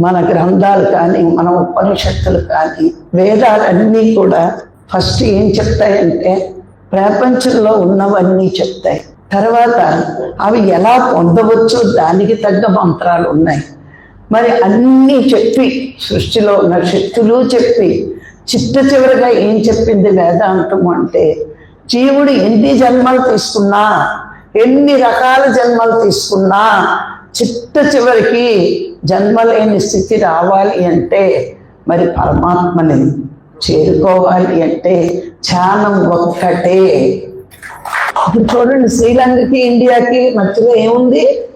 మన గ్రంథాలు కానీ మన ఉపనిషత్తులు కానీ వేదాలన్నీ కూడా ఫస్ట్ ఏం చెప్తాయంటే ప్రపంచంలో ఉన్నవన్నీ చెప్తాయి. తర్వాత అవి ఎలా పొందవచ్చో దానికి తగ్గ మంత్రాలు ఉన్నాయి. మరి అన్నీ చెప్పి సృష్టిలో ఉన్న శక్తులు చెప్పి చిట్ట చివరిగా ఏం చెప్పింది వేదాంతం అంటే జీవుడు ఎన్ని జన్మలు తీసుకున్నా ఎన్ని రకాల జన్మలు తీసుకున్నా చిట్ట చివరికి జన్మలేని స్థితి రావాలి అంటే మరి పరమాత్మని చేరుకోవాలి అంటే ధ్యానం ఒక్కటే. ఇప్పుడు చూడండి శ్రీలంకకి ఇండియాకి మధ్యలో ఏముంది?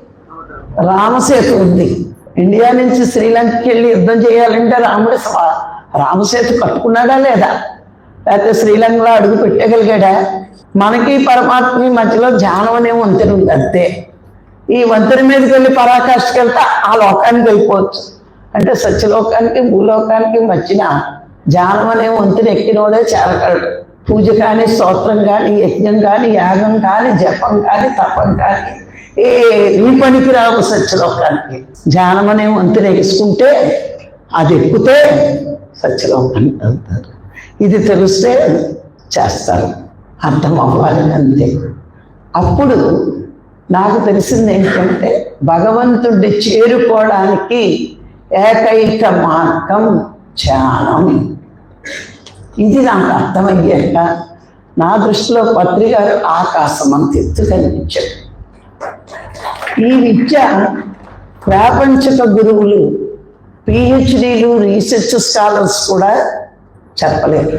రామసేతు ఉంది. ఇండియా నుంచి శ్రీలంకకి వెళ్ళి యుద్ధం చేయాలంటే రాముడు రామసేతు కట్టుకున్నాడా లేదా? లేకపోతే శ్రీలంకలో అడుగు పెట్టగలిగాడా? మనకి పరమాత్మ మధ్యలో ధ్యానం అనే వంతెన ఉంది అంతే. ఈ వంతెన మీదకి వెళ్ళి పరాకాష్ఠకి వెళ్తే ఆ లోకానికి వెళ్ళిపోవచ్చు. అంటే సత్యలోకానికి భూలోకానికి మధ్యన జానం అనే వంతుని ఎక్కినోడే చేరగలడు. పూజ కానీ స్తోత్రం కానీ యజ్ఞం కానీ యాగం కానీ జపం కానీ తపం కానీ ఏ నీ పనికి రావు సత్యలోకానికి. ధ్యానం అనే వంతుని ఎగుసుకుంటే అది ఎక్కితే సత్యలోకానికి వెళ్తారు. ఇది తెలిస్తే చేస్తారు. అర్థం అవ్వాలి అంతే. అప్పుడు నాకు తెలిసింది ఏంటంటే భగవంతుడి చేరుకోవడానికి ఏకైక మార్గం ధ్యానం. ఇది నాకు అర్థమయ్యాక నా దృష్టిలో పత్రిక ఆకాశం అంత ఎత్తు కనిపించాడు ఈ విద్య ప్రాపంచక గురువులు పిహెచ్డీలు రీసెర్చ్ స్కాలర్స్ కూడా చెప్పలేరు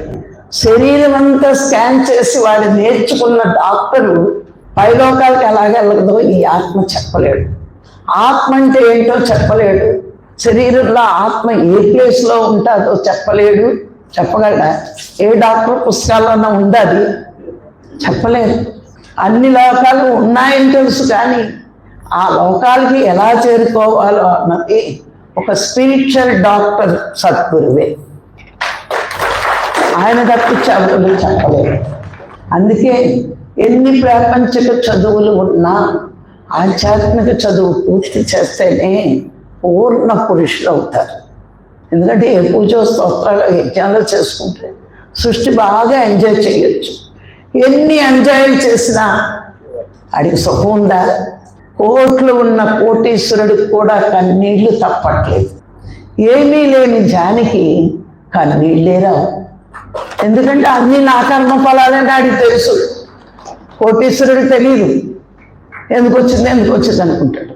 శరీరం అంతా స్కాన్ చేసి వాడు నేర్చుకున్న డాక్టరు పైలోకాలకు ఎలాగెళ్ళదో ఈ ఆత్మ చెప్పలేడు. ఆత్మ అంటే ఏంటో చెప్పలేడు. శరీరంలో ఆత్మ ఏ ప్లేస్లో ఉంటుందో చెప్పలేడు. చెప్పగలడా? ఏ డాక్టర్ పుస్తకాల్లోనే ఉండాలి అది? అన్ని లోకాలు ఉన్నాయని తెలుసు కానీ ఆ లోకాలకి ఎలా చేరుకోవాలో అన్నది ఒక స్పిరిచువల్ డాక్టర్ సద్గురువే. ఆయన తప్పించి ఎవరు చెప్పలేదు అందుకే ఎన్ని ప్రాపంచిక చదువులు ఉన్నా ఆధ్యాత్మిక చదువు పూర్తి చేస్తేనే పూర్ణ పురుషులు అవుతారు. ఎందుకంటే ఏ పూజ స్తోత్రాలు యజ్ఞాలు చేసుకుంటే సృష్టి బాగా ఎంజాయ్ చేయొచ్చు. ఎన్ని ఎంజాయ్ చేసినా అడిగి సుఖం ఉందా? కోట్లు ఉన్న కోటీశ్వరుడికి కూడా కన్నీళ్ళు తప్పట్లేదు. ఏమీ లేని జానికి కన్నీళ్ళే రావు. ఎందుకంటే అన్ని నా కర్మ ఫలాలని ఆడికి తెలుసు. కోటీశ్వరుడు తెలియదు ఎందుకు వచ్చింది? ఎందుకు వచ్చింది అనుకుంటాడు.